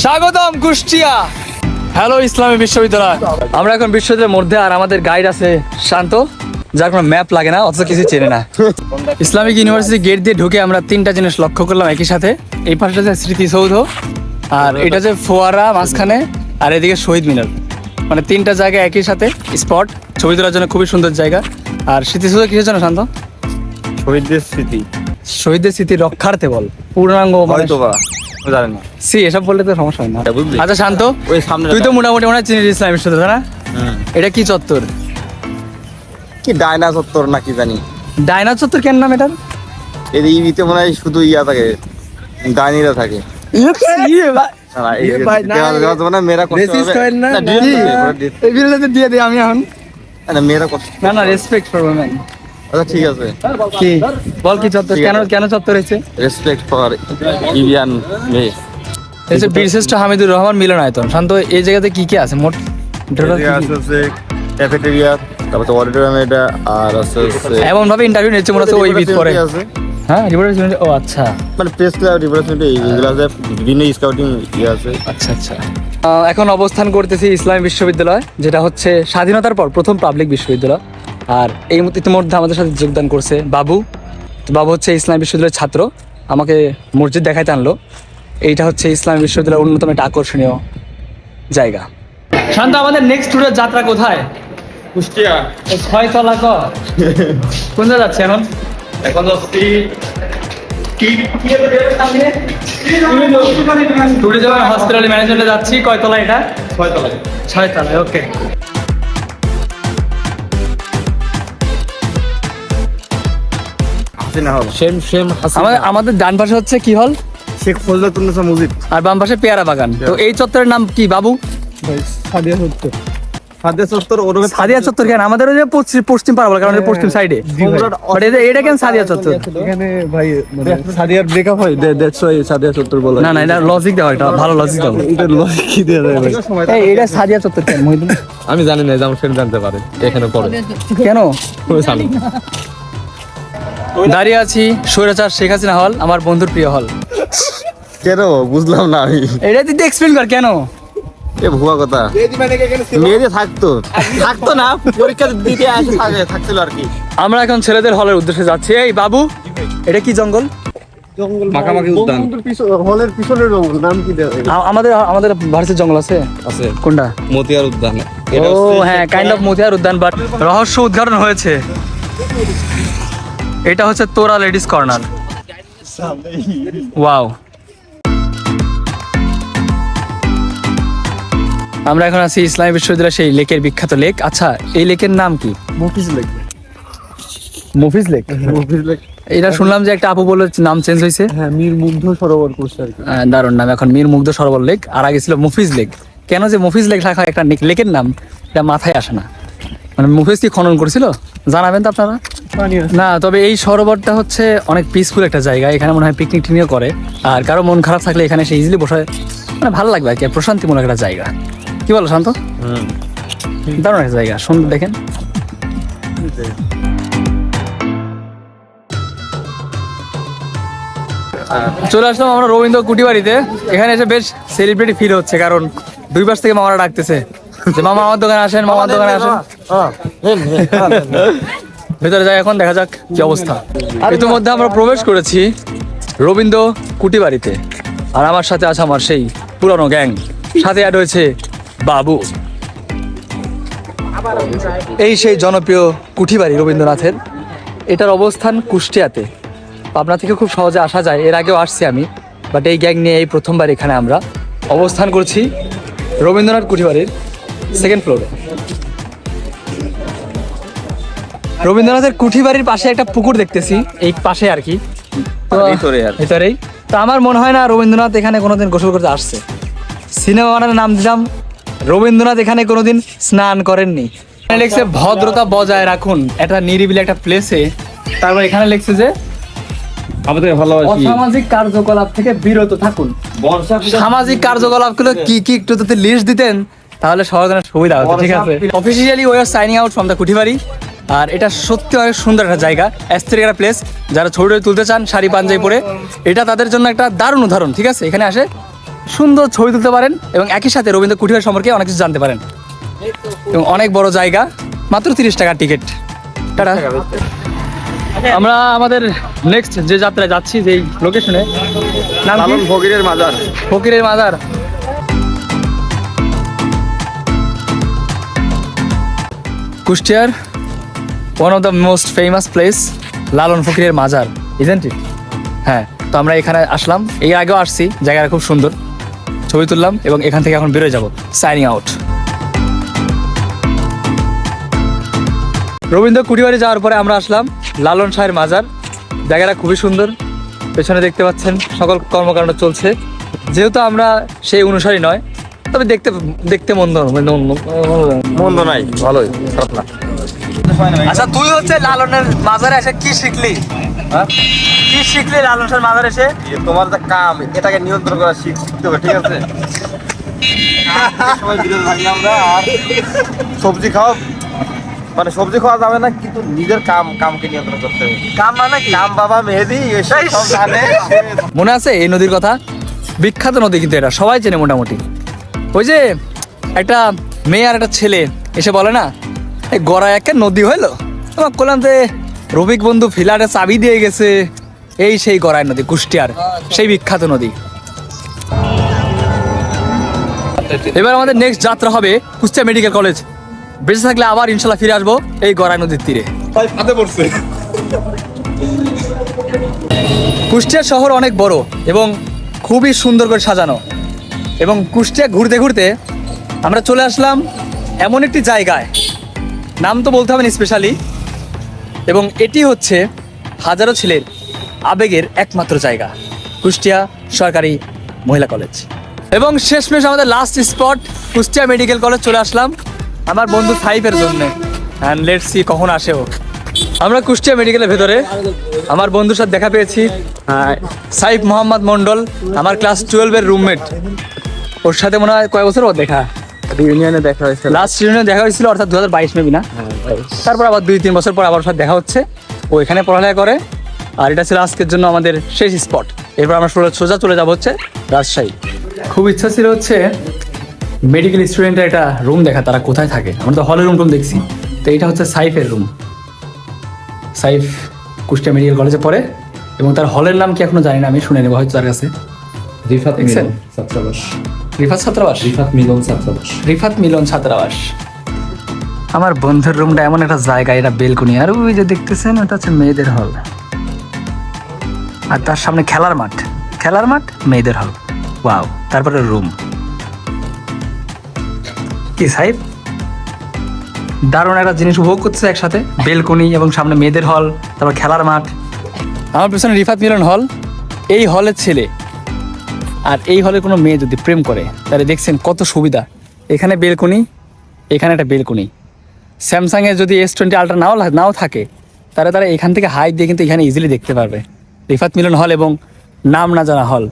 স্বাগতম কুষ্টিয়া। হ্যালো ইসলামী বিশ্ববিদ্যালয়। আমরা এখন বিশ্ববিদ্যালয়ের মধ্যে আর আমাদের গাইড আছে শান্ত যার কোনো ম্যাপ লাগে না অথচ কিছু চেনে না। ইসলামিক ইউনিভার্সিটি গেট দিয়ে ঢুকে আমরা তিনটা জিনিস লক্ষ্য করলাম একই সাথে। এই পাশটা যে স্মৃতিসৌধ আর এটা যে ফোয়ারা মাঝখানে আর এদিকে শহীদ মিনার। মানে তিনটা জায়গা একই সাথে স্পট ছবি তোলার জন্য খুবই সুন্দর জায়গা। আর স্মৃতিসৌধ কিসের জন্য শান্ত? শহীদদের স্মৃতি। শহীদদের স্মৃতি রক্ষার্থে বল পূর্ণাঙ্গ হয়তো না সি এসব বললে তো সমস্যা হয় না। আচ্ছা শান্ত ওই সামনে তুই তো মোটামুটি মনে হয় চিনিস ইসলাম বিশ্ববিদ্যালয় না এটা কি চত্বর? কি ডায়না চত্বর না কি জানি। ডায়না চত্বর কেন নাম এটার? এর ইভিতে মনে হয় শুধু ইয়া থাকে ডাইনিরা থাকে। এই- ইয়ে মেয়েরা। এই আমি এখন। মেয়েরা না না রেসপেক্ট ফর ওমেন আচ্ছা ঠিক আছে। কি? বল কি চত্বর? কেন। কেন চত্বর হয়েছে? রেসপেক্ট ফর ইভিয়ান মেয়ে হচ্ছে বীরশ্রেষ্ঠ হামিদুর রহমান মিলনায়তন শান্ত এই জায়গাতে কি কি আছে? মোট total কি কি? আছে ক্যাফেটেরিয়া তারপর তো অডিটোরিয়াম এটা আর আছে এমন ভাবে ইন্টারভিউ নিচ্ছে মনে হচ্ছে ওই বিট করে হ্যাঁ রিভার্সমেন্ট ও আচ্ছা। মানে প্রেস ক্লাব রিপ্রেজেন্টেটিভ এইগুলো আছে বিভিন্ন স্কাউটিং ইয়ে আছে। আচ্ছা আচ্ছা। আহ, এখন অবস্থান করতেছি ইসলামী বিশ্ববিদ্যালয় যেটা হচ্ছে স্বাধীনতার পর প্রথম পাবলিক বিশ্ববিদ্যালয়। আর এই মুহূর্তে ইতিমধ্যে আমাদের সাথে যোগদান করছে বাবু। তো বাবু হচ্ছে ইসলাম বিশ্ববিদ্যালয়ের ছাত্র। আমাকে মসজিদ দেখাইতে আনলো। এইটা হচ্ছে ইসলাম বিশ্ববিদ্যালয়ের অন্যতম একটা আকর্ষণীয় জায়গা। শান্ত আমাদের নেক্সট ট্যুরের যাত্রা কোথায়? কুষ্টিয়া। ছয়তলা ক কোন জায়গা যাচ্ছে এখন? এখন যাচ্ছি হসপিটাল ম্যানেজমেন্টে যাচ্ছি। কয়তলা এটা? ছয়তলায়। ছয়তলায় ওকে হাসিনা হল। সেম সেম আমাদের আমাদের ডান পাশে হচ্ছে কি হল? শেখ ফজলতুন্নেসা মসজিদ আর বাম পাশে পেয়ারা বাগান। তো এই চত্বরের নাম কি বাবু? সাদিয়া চত্বর। সাদিয়া চত্বর ওরকম সাদিয়া চত্বর কেন? আমাদের ওই যে পশ্চিম- পশ্চিম পাড়া বলে কারণ পশ্চিম সাইডে বাট এটা এটা কেন সাদিয়া চত্বর? এখানে ভাই মানে সাদিয়ার ব্রেকআপ হয় দ্যাটস ওয়াই সাদিয়া চত্বর বলা না না এটা লজিক দেওয়া এটা ভালো লজিক দেওয়া এটা লজিক কি দেয়া যায় ভাই? এই এটা সাদিয়া চত্বর কেন মহিদুল? আমি জানি না আমার জানতে পারে এখানে পড়ে। কেন? দাঁড়িয়ে আছি স্বৈরাচার শেখ হাসিনা হল আমার বন্ধুর প্রিয় হল। কেন? বুঝলাম না আমি। এটা তুই এক্সপ্লেন কর কেন? এ ভুয়া কথা। মেয়েদের থাকতো। থাকতো না পরীক্ষা দিতে আসে থাকছিল আর কি। আমরা এখন ছেলেদের হলের উদ্দেশ্যে যাচ্ছি। এই বাবু এটা কি জঙ্গল? উদ্যান। হলের পিছনের জঙ্গল নাম কি দেয়া আ- আমাদের আমাদের ভারতের জঙ্গল আছে? আছে। কোনটা? মতিয়ার উদ্যান। ও হ্যাঁ কাইন্ড অফ মতিহার উদ্যান বাট রহস্য উদ্ঘাটন হয়েছে। এটা হচ্ছে তোরা লেডিস কর্নার। ওয়াও। আমরা এখন আছি ইসলামী বিশ্ববিদ্যালয় সেই লেকের বিখ্যাত লেক। আচ্ছা এই লেকের নাম কি? Mofiz lake. Mufiz lake? Mofiz lake. এটা শুনলাম যে একটা আপু বলে নাম চেঞ্জ হয়েছে। হ্যাঁ মীর মুগ্ধ সরোবর করছে আর কি। দারুণ নাম। এখন মীর মুগ্ধ সরোবর লেক আর আগে ছিল মুফিজ লেক। কেন যে মুফিজ লেক রাখা একটা লেক- লেকের নাম? এটা মাথায় আসে না। মানে মুফিজ কি খনন করেছিল? জানাবেন তো আপনারা। পানি না তবে এই সরোবরটা হচ্ছে অনেক পিসফুল একটা জায়গা। এখানে মনে হয় পিকনিক টিনিও করে। আর কারও মন খারাপ থাকলে এখানে সে ইজিলি বসে মানে ভালো লাগবে আর কি প্রশান্তিমূলক একটা জায়গা। কি বলো শান্ত? হুম। দারুণ একটা জায়গা সুন্দর দেখেন। চলে আসলাম আমরা রবীন্দ্র কুটিবাড়িতে। এখানে এসে বেশ সেলিব্রিটি ফিল হচ্ছে কারণ দুই পাশ থেকে মামারা ডাকতেছে যে মামা আমার দোকানে আসেন মামার দোকানে আসেন। ভেতরে যাই এখন, দেখা যাক কি অবস্থা। ইতিমধ্যে আমরা প্রবেশ করেছি রবীন্দ্র কুটিবাড়িতে। আর আমার সাথে আছে আমার সেই পুরনো গ্যাং। সাথে অ্যাড হয়েছে বাবু। এই সেই জনপ্রিয় কুঠিবাড়ি রবীন্দ্রনাথের। এটার অবস্থান কুষ্টিয়াতে। পাবনা থেকে খুব সহজে আসা যায়, এর আগেও আসছি আমি। বাট এই গ্যাং নিয়ে এই প্রথমবার এখানে আমরা অবস্থান করছি রবীন্দ্রনাথ কুঠিবাড়ির সেকেন্ড ফ্লোরে রবীন্দ্রনাথের কুঠি বাড়ির পাশে একটা পুকুর দেখতেছি এই পাশে আর কি। তো। ভিতরেই। তো আমার মনে হয় না রবীন্দ্রনাথ এখানে কোনোদিন গোসল করতে আসছে। সিনেমা বানানোর নাম দিলাম রবীন্দ্রনাথ এখানে কোনোদিন স্নান করেননি। এখানে লিখছে ভদ্রতা বজায় রাখুন। একটা নিরিবিলি একটা প্লেসে তারপর এখানে লিখছে যে আমাদের ভালোবাসি। অসামাজিক কার্যকলাপ থেকে বিরত থাকুন। বর্ষা সামাজিক কার্যকলাপগুলো কি কি একটু যদি লিস্ট দিতেন তাহলে সবার জন্য সুবিধা হতো। ঠিক আছে। অফিসিয়ালি ওই আর signing out from the Kuthibari আর এটা সত্যি অনেক সুন্দর একটা জায়গা। অ্যাস্থেটিক একটা প্লেস যারা ছবি তুলতে চান শাড়ি পাঞ্জাবি পরে এটা তাদের জন্য একটা দারুণ উদাহরণ ঠিক আছে? এখানে আসে সুন্দর ছবি তুলতে পারেন এবং একই সাথে রবীন্দ্র কুঠির সম্পর্কে অনেক কিছু জানতে পারেন। এবং অনেক বড় জায়গা মাত্র তিরিশ টাকার টিকিট টাটা। আমরা আমাদের নেক্সট যে যাত্রায় যাচ্ছি যেই লোকেশনে নাম ফকিরের মাজার। ফকিরের মাজার। কুষ্টিয়ার one of the most famous place Lalon ফকিরের মাজার ইজেন্ট ইট হ্যাঁ তো আমরা এখানে আসলাম এর আগেও আসছি জায়গাটা খুব সুন্দর ছবি তুললাম এবং এখান থেকে এখন বেরোয় যাব সাইনিং আউট রবীন্দ্র কুটিবাড়ি যাওয়ার পরে আমরা আসলাম লালন শাহের মাজার জায়গাটা খুবই সুন্দর পেছনে দেখতে পাচ্ছেন সকল কর্মকাণ্ড চলছে যেহেতু আমরা সেই অনুসারী নয় তবে দেখতে দেখতে মন্দ মন্দ নাই ভালোই খারাপ না আচ্ছা তুই হচ্ছে লালনের মাজারে এসে কি শিখলি? হ্যাঁ? কি শিখলি লালন শাহের মাজারে এসে? তোমার যে কাম এটাকে নিয়ন্ত্রণ করা শিখতে হবে ঠিক আছে? সময় বিরত থাকি আমরা আর সবজি খাওয়া মানে সবজি খাওয়া যাবে না কিন্তু নিজের কাম কামকে নিয়ন্ত্রণ করতে হবে। কাম মানে কাম বাবা মেহেদি এসব সব জানে। মনে আছে এই নদীর কথা? বিখ্যাত নদী কিন্তু এটা সবাই চেনে মোটামুটি। ওই যে একটা মেয়ে আর একটা ছেলে এসে বলে না গড়ায় একটা নদী হইল। তোমার বললাম যে রবিক বন্ধু ফিলারে চাবি দিয়ে গেছে। এই সেই গড়াই নদী কুষ্টিয়ার। সেই বিখ্যাত নদী। এবার আমাদের নেক্সট যাত্রা হবে কুষ্টিয়া মেডিকেল কলেজ। বেঁচে থাকলে আবার ইনশাল্লাহ ফিরে আসব এই গড়াই নদীর তীরে। কুষ্টিয়া শহর অনেক বড় এবং খুবই সুন্দর করে সাজানো। এবং কুষ্টিয়া ঘুরতে ঘুরতে আমরা চলে আসলাম এমন একটি জায়গায়। নাম তো বলতে হবে স্পেশালি এবং এটি হচ্ছে হাজারো ছেলের আবেগের একমাত্র জায়গা, কুষ্টিয়া সরকারি মহিলা কলেজ এবং শেষমেশ আমাদের last spot Kushtia medical college চলে আসলাম। আমার বন্ধু সাইফের জন্য। অ্যান্ড লেটস সি কখন আসে ও। আমরা কুষ্টিয়া মেডিকেলের ভেতরে। আমার বন্ধুর সাথে দেখা পেয়েছি। সাইফ মোহাম্মদ মন্ডল, আমার ক্লাস টুয়েলভের রুমমেট ওর সাথে মনে হয় কয় বছর ওর দেখা। ইউনিয়নে দেখা হয়েছে লাস্ট ইউনিয়নে দেখা হয়েছিল অর্থাৎ দু হাজার বাইশ মেবি না? তারপর আবার দুই তিন বছর পর আবার ওর সাথে দেখা হচ্ছে। ও এখানে পড়ালেখা করে আর এটা ছিল আজকের জন্য আমাদের শেষ স্পট এরপর আমরা সোজা- সোজা চলে যাব হচ্ছে রাজশাহী। খুব ইচ্ছা ছিল হচ্ছে মেডিকেল স্টুডেন্টের একটা রুম দেখা তারা কোথায় থাকে? আমরা তো হলের রুম টুম দেখছি। তো এটা হচ্ছে সাইফের রুম সাইফ কুষ্টিয়া মেডিকেল কলেজে পড়ে এবং তার হলের নাম কি এখনও জানি না আমি শুনে নেব হয়তো তার কাছে। রিফাত দেখছেন? রিফাত ছাত্রাবাস? রিফাত মিলন ছাত্রাবাস। রিফাত মিলন ছাত্রাবাস। আমার বন্ধুর রুমটা এমন একটা জায়গা এটা বেলকনি। আর ওই যে দেখতেছেন ওটা হচ্ছে মেয়েদের হল। আর তার সামনে খেলার মাঠ। খেলার মাঠ মেয়েদের হল। ওয়াও তারপরে রুম। কি সাহেব? দারুণ একটা জিনিস উপভোগ করছে একসাথে। বেলকনি এবং সামনে মেয়েদের হল তারপর খেলার মাঠ। আমার পেছনে রিফাত মিলন হল। এই হলের ছেলে। আর এই হলে কোনো মেয়ে যদি প্রেম করে, তাহলে দেখছেন কত সুবিধা। এখানে বেলকনি, এখানে একটা বেলকনি। স্যামসাংয়ের যদি এস টোয়েন্টি আলট্রা নাও নাও থাকে, তাহলে তারা এখান থেকে হাই দিয়ে কিন্তু এখানে ইজিলি দেখতে পারবে। রিফাত মিলন হল এবং নাম না জানা হল।